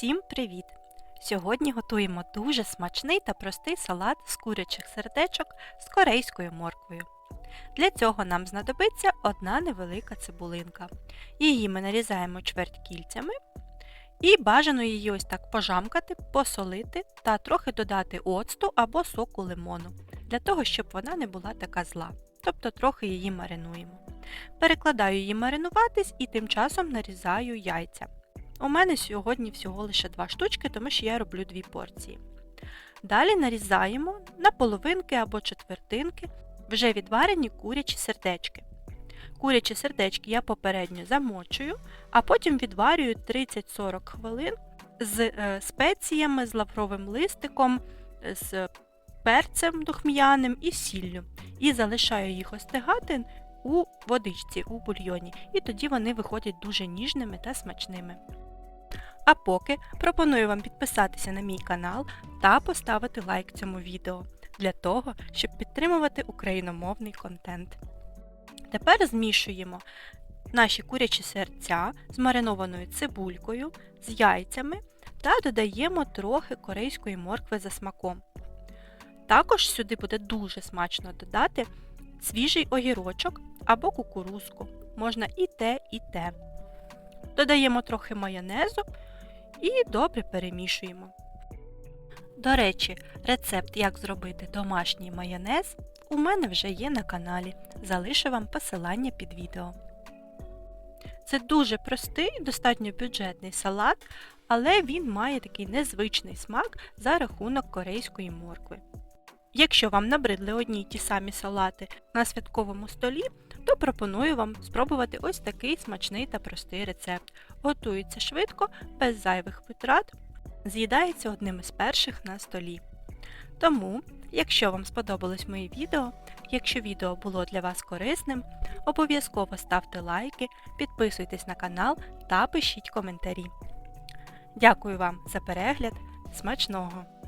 Всім привіт! Сьогодні готуємо дуже смачний та простий салат з курячих сердечок з корейською морквою. Для цього нам знадобиться одна невелика цибулинка. Її ми нарізаємо чверть кільцями і бажано її ось так пожамкати, посолити та трохи додати оцту або соку лимону, для того, щоб вона не була така зла. Тобто трохи її маринуємо. Перекладаю її маринуватись і тим часом нарізаю яйця. У мене сьогодні всього лише два штучки, тому що я роблю дві порції. Далі нарізаємо на половинки або четвертинки вже відварені курячі сердечки. Курячі сердечки я попередньо замочую, а потім відварюю 30-40 хвилин з е, спеціями, з лавровим листиком, з перцем духм'яним і сіллю. І залишаю їх остигати у водичці, у бульйоні, і тоді вони виходять дуже ніжними та смачними. А поки пропоную вам підписатися на мій канал та поставити лайк цьому відео для того, щоб підтримувати україномовний контент. Тепер змішуємо наші курячі серця з маринованою цибулькою, з яйцями та додаємо трохи корейської моркви за смаком. Також сюди буде дуже смачно додати свіжий огірочок або кукурузку. Можна і те, і те. Додаємо трохи майонезу і добре перемішуємо. До речі, рецепт, як зробити домашній майонез, у мене вже є на каналі. Залишу вам посилання під відео. Це дуже простий, достатньо бюджетний салат, але він має такий незвичний смак за рахунок корейської моркви. Якщо вам набридли одні й ті самі салати на святковому столі, то пропоную вам спробувати ось такий смачний та простий рецепт. Готується швидко, без зайвих витрат, з'їдається одним із перших на столі. Тому, якщо вам сподобалось моє відео, якщо відео було для вас корисним, обов'язково ставте лайки, підписуйтесь на канал та пишіть коментарі. Дякую вам за перегляд. Смачного!